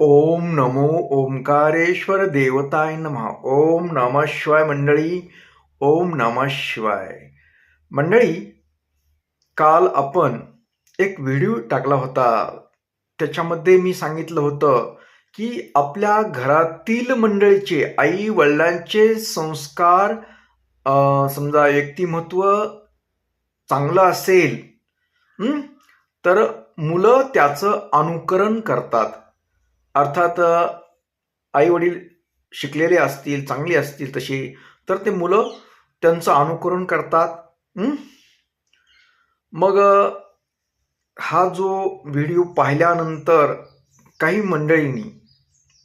ओम नमो ओंकारेश्वर देवताय नमः। ओम नम शिवाय मंडळी ओम नम शिवाय। मंडळी काल आपण एक व्हिडिओ टाकला होता. त्याच्यामध्ये मी सांगितलं होतं की आपल्या घरातील मंडळीचे आई वडिलांचे संस्कार समजा व्यक्तिमत्व चांगलं असेल तर मुलं त्याचं अनुकरण करतात. अर्थात आई वडील शिकलेले असतील चांगले असतील तसे तर ते मुलं त्यांचं अनुकरण करतात. मग हा जो व्हिडिओ पाहिल्यानंतर काही मंडळींनी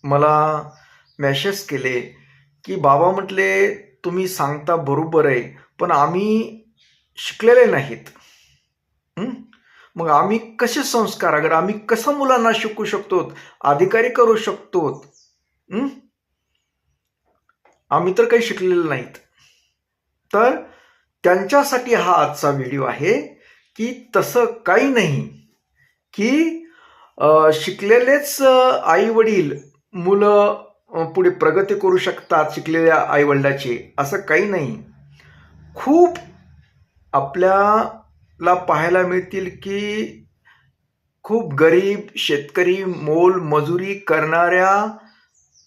मला मॅसेज केले की बाबा म्हटले तुम्ही सांगता बरोबर आहे पण आम्ही शिकलेले नाहीत. मग आम्ही कसे संस्कार अगर आम्ही कसं मुलांना शिकू शकतो अधिकारी करू शकतो आम्ही तर काही शिकलेले नाहीत. तर त्यांच्यासाठी हा आजचा व्हिडिओ आहे की तसं काही नाही की शिकलेलेच आई वडील मुलं पुढे प्रगती करू शकतात शिकलेल्या आईवडिलाची असं काही नाही. खूप आपल्या ला पाहायला मिळतील की खूप गरीब शेतकरी मोल मजुरी करणाऱ्या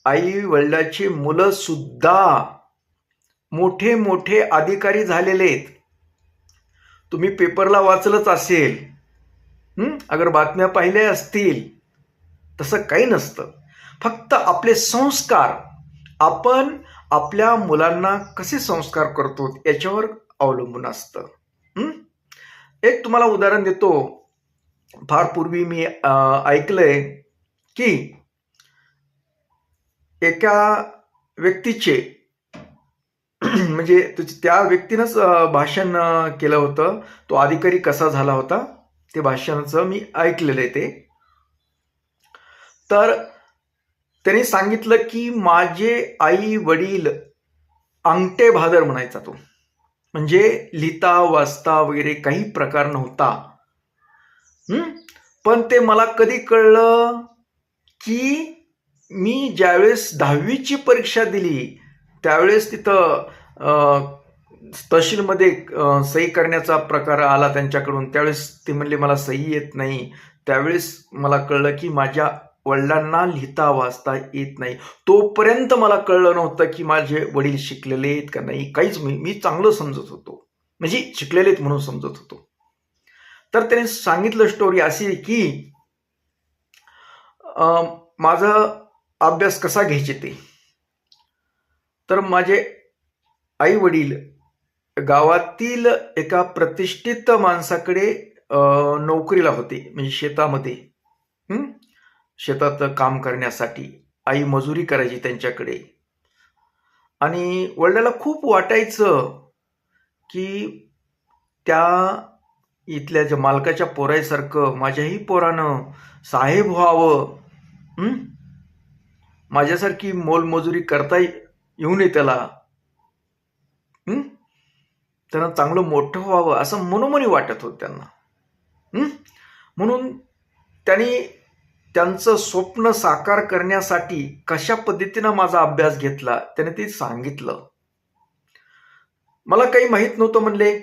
आई वडिलाची मुलं सुद्धा मोठे मोठे अधिकारी झालेले आहेत. तुम्ही पेपरला वाचलंच असेल. अगर बातम्या पाहिल्या असतील तसं काही नसतं. फक्त आपले संस्कार. आपण आपल्या मुलांना कसे संस्कार करतो याच्यावर अवलंबून असतं. एक तुम्हाला उदाहरण देतो. फार पूर्वी मी ऐकलंय की एका व्यक्तीचे म्हणजे त्या व्यक्तीनंच भाषण केलं होतं. तो अधिकारी कसा झाला होता? ते भाषणाचं मी ऐकलेलं आहे ते. तर त्यांनी सांगितलं की माझे आई वडील अंगठे भादर म्हणायचा तो. म्हणजे लिहिता वाचता वगैरे काही प्रकार नव्हता. पण ते मला कधी कळलं की मी ज्यावेळेस दहावीची परीक्षा दिली त्यावेळेस तिथं तहसीलमध्ये सही करण्याचा प्रकार आला त्यांच्याकडून त्यावेळेस ते म्हणले मला सही येत नाही. त्यावेळेस मला कळलं की माझ्या वडिलांना लिहिता वाचता येत नाही. तोपर्यंत मला कळलं नव्हतं की माझे वडील शिकलेले आहेत का नाही. काहीच मी मी चांगलं समजत होतो. म्हणजे शिकलेले आहेत म्हणून समजत होतो. तर त्याने सांगितलं स्टोरी अशी की अं, माझा अभ्यास कसा घ्यायचे ते. तर माझे आई वडील गावातील एका प्रतिष्ठित माणसाकडे नोकरीला होते. म्हणजे शेतामध्ये. शेतातलं शेतात काम करण्यासाठी आई मजुरी करायची त्यांच्याकडे. आणि वडिलाला खूप वाटायचं की त्या इथल्या ज्या मालकाच्या पोराईसारखं माझ्याही पोरानं साहेब व्हावं माझ्यासारखी मोलमजुरी करता येऊ नये त्याला. त्यांना त्यानं चांगलं मोठं व्हावं असं मनोमनी वाटत होतं त्यांना. म्हणून त्यांनी त्यांचं स्वप्न साकार करण्यासाठी कशा पद्धतीनं माझा अभ्यास घेतला त्याने ते सांगितलं. मला काही माहीत नव्हतं म्हणले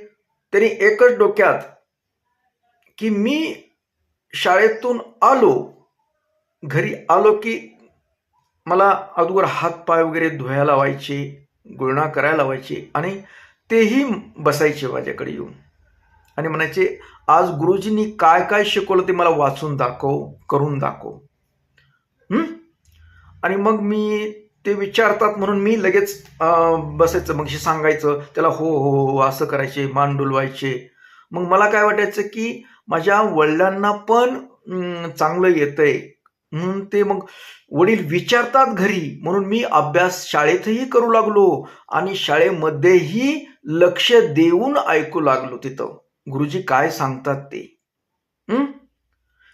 त्यांनी एकच डोक्यात की मी शाळेतून आलो घरी आलो की मला अगोदर हातपाय वगैरे धुवायला लावायचे गुळणा करायला लावायचे आणि तेही बसायचे माझ्याकडे येऊन. आणि म्हणायचे आज गुरुजींनी काय काय शिकवलं ते मला वाचून दाखव करून दाखव. आणि मग मी ते विचारतात म्हणून मी लगेच बसायचं मग सांगायचं त्याला हो हो हो असं करायचे मान डुलवायचे. मग मला काय वाटायचं की माझ्या वडिलांना पण चांगलं येतंय. म्हणून ते मग वडील विचारतात घरी म्हणून मी अभ्यास शाळेतही करू लागलो आणि शाळेमध्येही लक्ष देऊन ऐकू लागलो तिथं. गुरुजी काय सांगतात ते?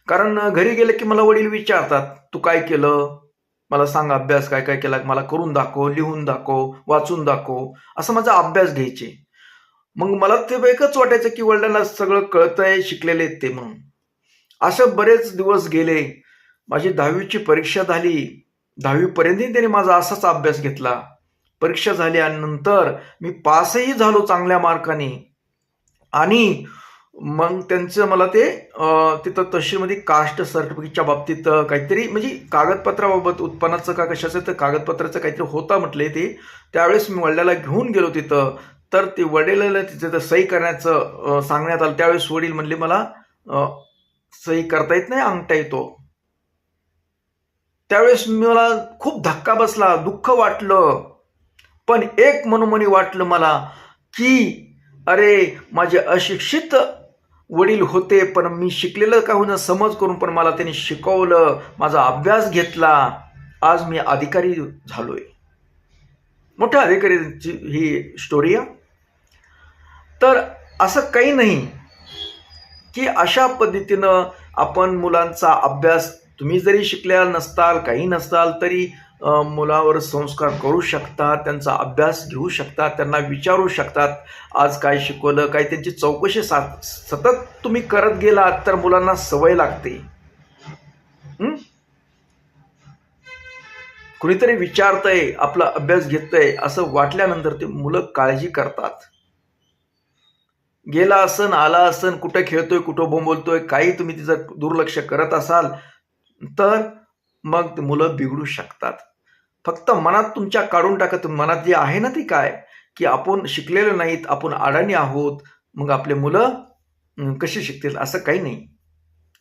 कारण घरी गेले की मला वडील विचारतात तू काय केलं? मला सांग अभ्यास काय काय केला? मला करून दाखव लिहून दाखव वाचून दाखव. असं माझा अभ्यास घ्यायचे. मग मला ते एकच वाटायचं की वडिलांना सगळं कळतंय शिकलेले आहेत ते म्हणून. असं बरेच दिवस गेले. माझी दहावीची परीक्षा झाली. दहावीपर्यंतही त्याने माझा असाच अभ्यास घेतला. परीक्षा झाल्यानंतर मी पासही झालो चांगल्या मार्काने. आणि मग त्यांचं मला ते तिथं तहसीलमध्ये कास्ट सर्टिफिकेटच्या बाबतीत काहीतरी म्हणजे कागदपत्राबाबत उत्पन्नाचं का कशाचं तर कागदपत्राचं काहीतरी होता म्हटले ते. त्यावेळेस मी वडिलाला घेऊन गेलो तिथं. तर ते वडिलाला तिथे तर सही करण्याचं सांगण्यात आलं. त्यावेळेस वडील म्हणले मला सही करता येत नाही अंगठा येतो. त्यावेळेस मला खूप धक्का बसला दुःख वाटलं. पण एक मनोमनी वाटलं मला की अरे माझे अशिक्षित वडील होते पण मी शिकलेलं का होईना समज करून पण मला त्यांनी शिकवलं माझा अभ्यास घेतला. आज मी अधिकारी झालोय. मोठ्या अधिकारीची ही स्टोरी आहे. तर असं काही नाही की अशा पद्धतीनं आपण मुलांचा अभ्यास तुम्ही जरी शिकल्या नसताल काही नसताल तरी मुलावर संस्कार करू शकतात त्यांचा अभ्यास घेऊ शकतात त्यांना विचारू शकतात. आज काय शिकवलं काय त्यांची चौकशी सा सतत तुम्ही करत गेलात तर मुलांना सवय लागते. कुणीतरी विचारतंय आपला अभ्यास घेतंय असं वाटल्यानंतर ते मुलं काळजी करतात. गेला असन आला असन कुठं खेळतोय कुठं बोंबलतोय काही तुम्ही तिचं दुर्लक्ष करत असाल तर मग ते मुलं बिघडू शकतात. फक्त मनात तुमच्या काढून टाकत मनात जे आहे ना ते काय? की आपण शिकलेलो नाहीत आपण अडाणी आहोत मग आपले मुलं कसे शिकतील? असं काही नाही.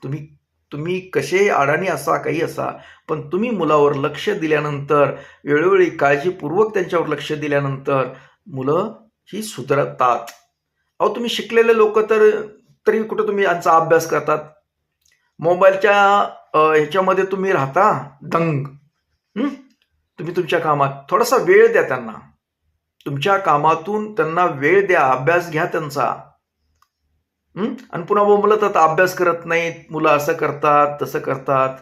तुम्ही तुम्ही कसे अडाणी असा काही असा पण तुम्ही मुलावर लक्ष दिल्यानंतर वेळोवेळी काळजीपूर्वक त्यांच्यावर लक्ष दिल्यानंतर मुलं ही सुधारतात. अहो तुम्ही शिकलेले लोक तर तरी कुठं तुम्ही यांचा अभ्यास करतात? मोबाईलच्या ह्याच्यामध्ये तुम्ही राहता? दंग. तुम्ही तुमच्या कामात थोडासा वेळ द्या त्यांना. तुमच्या कामातून त्यांना वेळ द्या अभ्यास घ्या त्यांचा. आणि पुन्हा बोंबलत आता अभ्यास करत नाहीत मुलं असं करतात तसं करतात.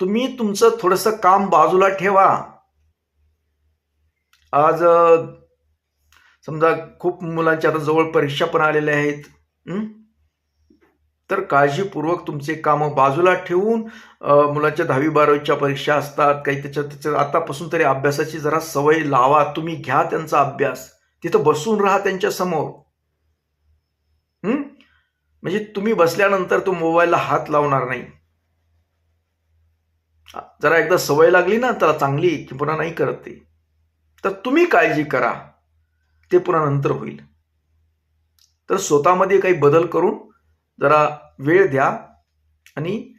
तुम्ही तुमचं थोडंसं काम बाजूला ठेवा. आज समजा खूप मुलांच्या आता जवळ परीक्षा पण आलेल्या आहेत. तर काळजीपूर्वक तुमचे कामं बाजूला ठेवून मुलाच्या मुलांच्या दहावी बारावीच्या परीक्षा असतात काही त्याच्या त्याच्या आतापासून तरी अभ्यासाची जरा सवय लावा तुम्ही घ्या त्यांचा अभ्यास. तिथं बसून राहा त्यांच्यासमोर. म्हणजे तुम्ही बसल्यानंतर तो मोबाईलला हात लावणार नाही. जरा एकदा सवय लागली ना त्याला चांगली की पुन्हा नाही करत ते. तर तुम्ही काळजी करा. ते पुन्हा नंतर होईल. तर स्वतःमध्ये काही बदल करून जरा वेळ द्या. आणि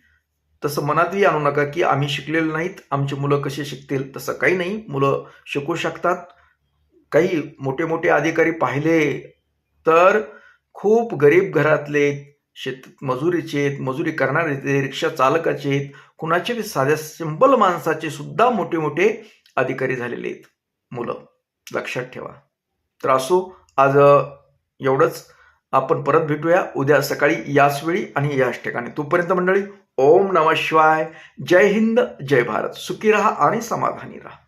तसं मनातही आणू नका की आम्ही शिकलेलो नाहीत. आमची मुलं कशी शिकतील? तसं काही नाही. मुलं शिकू शकतात. काही मोठे मोठे अधिकारी पाहिले तर खूप गरीब घरातले शेत मजुरीचे आहेत मजुरी करणारे रिक्षा चालकाचे आहेत. कुणाचे बी साध्या सिंपल माणसाचे सुद्धा मोठे मोठे अधिकारी झालेले आहेत. मुलं लक्षात ठेवा. तर असो आज एवढंच. आपण परत भेटूया उद्या सकाळी याच वेळी आणि याच ठिकाणी. तोपर्यंत मंडळी ओम नमः शिवाय. जय हिंद जय भारत. सुखी राहा आणि समाधानी राहा.